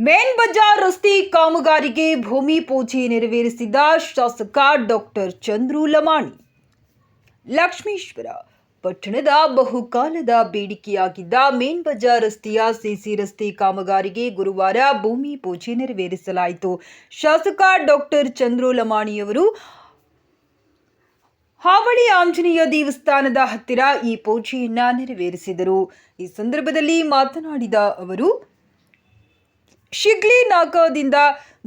Main Bazaar ರಸ್ತೆ ಕಾಮಗಾರಿಗೆ ಭೂಮಿ ಪೂಜೆ ನೆರವೇರಿಸಿದ ಶಾಸಕ ಡಾಕ್ಟರ್ ಚಂದ್ರು ಲಮಾಣಿ. ಲಕ್ಷ್ಮೀಶ್ವರ ಪಟ್ಟಣದ ಬಹುಕಾಲದ ಬೇಡಿಕೆಯಾಗಿದ್ದ ಮೇನ್ ಬಜಾರ್ ರಸ್ತೆಯ ಸಿಸಿ ರಸ್ತೆ ಕಾಮಗಾರಿಗೆ ಗುರುವಾರ ಭೂಮಿ ಪೂಜೆ ನೆರವೇರಿಸಲಾಯಿತು. ಶಾಸಕ ಡಾಕ್ಟರ್ ಚಂದ್ರು ಲಮಾಣಿಯವರು ಹಾವಳಿ ಆಂಜನೇಯ ದೇವಸ್ಥಾನದ ಹತ್ತಿರ ಈ ಪೂಜೆಯನ್ನ ನೆರವೇರಿಸಿದರು. ಈ ಸಂದರ್ಭದಲ್ಲಿ ಮಾತನಾಡಿದ ಅವರು ಶಿಗ್ಲಿ ನಾಕಾದಿಂದ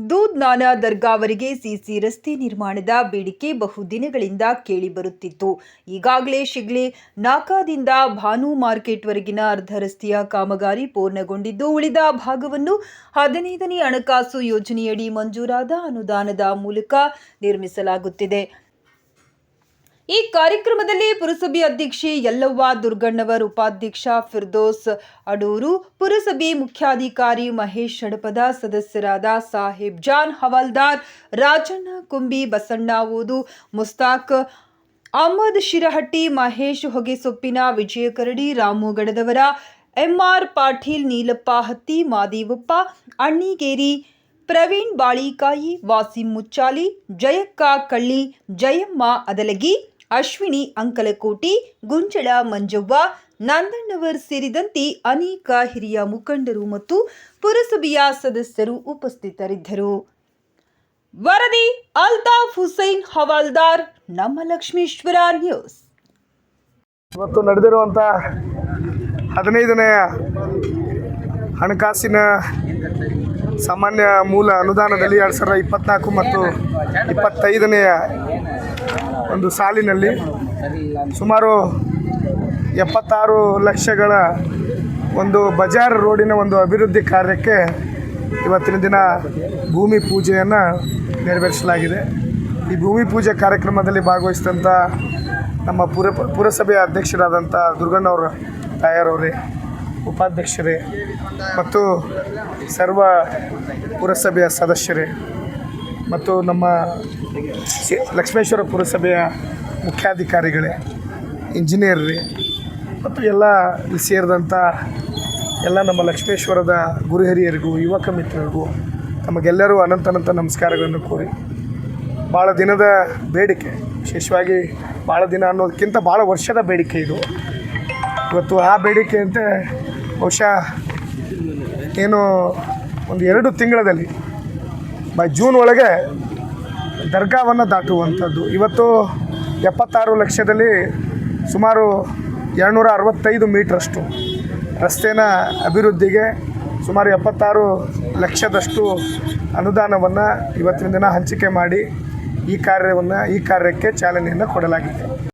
ದೂದ್ನಾನಾ ದರ್ಗಾವರೆಗೆ ಸಿಸಿ ರಸ್ತೆ ನಿರ್ಮಾಣದ ಬೇಡಿಕೆ ಬಹುದಿನಗಳಿಂದ ಕೇಳಿಬರುತ್ತಿತ್ತು ಈಗಾಗಲೇ ಶಿಗ್ಲಿ ನಾಕಾದಿಂದ ಭಾನು ಮಾರ್ಕೆಟ್ವರೆಗಿನ ಅರ್ಧ ರಸ್ತೆಯ ಕಾಮಗಾರಿ ಪೂರ್ಣಗೊಂಡಿದ್ದು, ಉಳಿದ ಭಾಗವನ್ನು ಹದಿನೈದನೇ ಹಣಕಾಸು ಯೋಜನೆಯಡಿ ಮಂಜೂರಾದ ಅನುದಾನದ ಮೂಲಕ ನಿರ್ಮಿಸಲಾಗುತ್ತಿದೆ. ಈ ಕಾರ್ಯಕ್ರಮದಲ್ಲಿ ಪುರಸಭೆ ಅಧ್ಯಕ್ಷೆ ಯಲ್ಲವ್ವ ದುರ್ಗಣ್ಣವರ್ ಉಪಾಧ್ಯಕ್ಷ ಫಿರ್ದೋಸ್ ಅಡೂರು, ಪುರಸಭೆ ಮುಖ್ಯಾಧಿಕಾರಿ ಮಹೇಶ್ ಹಡಪದ ಸದಸ್ಯರಾದ ಸಾಹೇಬ್ ಜಾನ್ ಹವಾಲ್ದಾರ್, ರಾಜಣ್ಣ ಕುಂಬಿ, ಬಸಣ್ಣ ಓದು, ಮುಸ್ತಾಕ್ ಅಹಮದ್ ಶಿರಹಟ್ಟಿ, ಮಹೇಶ್ ಹೊಗೆಸೊಪ್ಪಿನ ವಿಜಯ ಕರಡಿ ರಾಮು ಗಡದವರ ಎಂಆರ್ ಪಾಟೀಲ್, ನೀಲಪ್ಪ ಹತ್ತಿ, ಮಾದೇವಪ್ಪ, ಅಣ್ಣಿಗೇರಿ, ಪ್ರವೀಣ್ ಬಾಳಿಕಾಯಿ, ವಾಸಿಂ ಮುಚ್ಚಾಲಿ, ಜಯಕ್ಕ ಕಳ್ಳಿ, ಜಯಮ್ಮ ಅದಲಗಿ ಅಶ್ವಿನಿ, ಅಂಕಲಕೋಟಿ ಗುಂಜಳ ಮಂಜವ್ವ, ನಂದಣ್ಣವರ್ ಸೇರಿದಂತೆ ಅನೇಕ ಹಿರಿಯ ಮುಖಂಡರು ಮತ್ತು ಪುರಸಭೆಯ ಸದಸ್ಯರು ಉಪಸ್ಥಿತರಿದ್ದರು. ವರದಿ ಅಲ್ತಾಫ್ ಹುಸೈನ್ ಹವಾಲ್ದಾರ್ ನಮ್ಮ ಲಕ್ಷ್ಮೀಶ್ವರ ನ್ಯೂಸ್. ಇವತ್ತು ನಡೆದಿರುವಂಥ ಹದಿನೈದನೆಯ ಹಣಕಾಸಿನ ಸಾಮಾನ್ಯ ಮೂಲ ಅನುದಾನದಲ್ಲಿ ಎರಡು ಸಾವಿರದ ಇಪ್ಪತ್ತ್ನಾಲ್ಕು ಮತ್ತು ಇಪ್ಪತ್ತೈದನೆಯ ಒಂದು ಸಾಲಿನಲ್ಲಿ ಸುಮಾರು ಎಪ್ಪತ್ತಾರು ಲಕ್ಷಗಳ ಒಂದು ಬಜಾರ್ ರೋಡಿನ ಒಂದು ಅಭಿವೃದ್ಧಿ ಕಾರ್ಯಕ್ಕೆ ಇವತ್ತಿನ ದಿನ ಭೂಮಿ ಪೂಜೆಯನ್ನು ನೆರವೇರಿಸಲಾಗಿದೆ. ಈ ಭೂಮಿ ಪೂಜೆ ಕಾರ್ಯಕ್ರಮದಲ್ಲಿ ಭಾಗವಹಿಸಿದಂಥ ನಮ್ಮ ಪುರ ಪುರಸಭೆಯ ಅಧ್ಯಕ್ಷರಾದಂಥ ದುರ್ಗಣ್ಣವ್ರ ತಾಯರವರೇ ಉಪಾಧ್ಯಕ್ಷರೇ ಮತ್ತು ಸರ್ವ ಪುರಸಭೆಯ ಸದಸ್ಯರೇ ಮತ್ತು ನಮ್ಮ ಲಕ್ಷ್ಮೇಶ್ವರ ಪುರಸಭೆಯ ಮುಖ್ಯಾಧಿಕಾರಿಗಳೇ, ಇಂಜಿನಿಯರ್ರಿ ಮತ್ತು ಎಲ್ಲ ಸೇರಿದಂಥ ಎಲ್ಲ ನಮ್ಮ ಲಕ್ಷ್ಮೇಶ್ವರದ ಗುರು ಹಿರಿಯರಿಗೂ ಯುವಕ ಮಿತ್ರರಿಗೂ ತಮಗೆಲ್ಲರೂ ಅನಂತ ಅನಂತ ನಮಸ್ಕಾರಗಳನ್ನು ಕೋರಿ ಭಾಳ ದಿನದ ಬೇಡಿಕೆ, ವಿಶೇಷವಾಗಿ ಭಾಳ ದಿನ ಅನ್ನೋದಕ್ಕಿಂತ ಭಾಳ ವರ್ಷದ ಬೇಡಿಕೆ ಇದು. ಇವತ್ತು ಆ ಬೇಡಿಕೆ ಅಂತ ಬಹುಶಃ ಏನು ಒಂದು ಎರಡು ತಿಂಗಳಲ್ಲಿ ಬೈ ಜೂನ್ ಒಳಗೆ ದರ್ಗಾವನ್ನು ದಾಟುವಂಥದ್ದು. ಇವತ್ತು ಎಪ್ಪತ್ತಾರು ಲಕ್ಷದಲ್ಲಿ ಸುಮಾರು ಎರಡುನೂರ ಅರವತ್ತೈದು ಮೀಟ್ರಷ್ಟು ರಸ್ತೆನ ಅಭಿವೃದ್ಧಿಗೆ ಸುಮಾರು ಎಪ್ಪತ್ತಾರು ಲಕ್ಷದಷ್ಟು ಅನುದಾನವನ್ನು ಇವತ್ತಿನ ದಿನ ಹಂಚಿಕೆ ಮಾಡಿ ಈ ಕಾರ್ಯವನ್ನು, ಈ ಕಾರ್ಯಕ್ಕೆ ಚಾಲನೆಯನ್ನು ಕೊಡಲಾಗಿದೆ.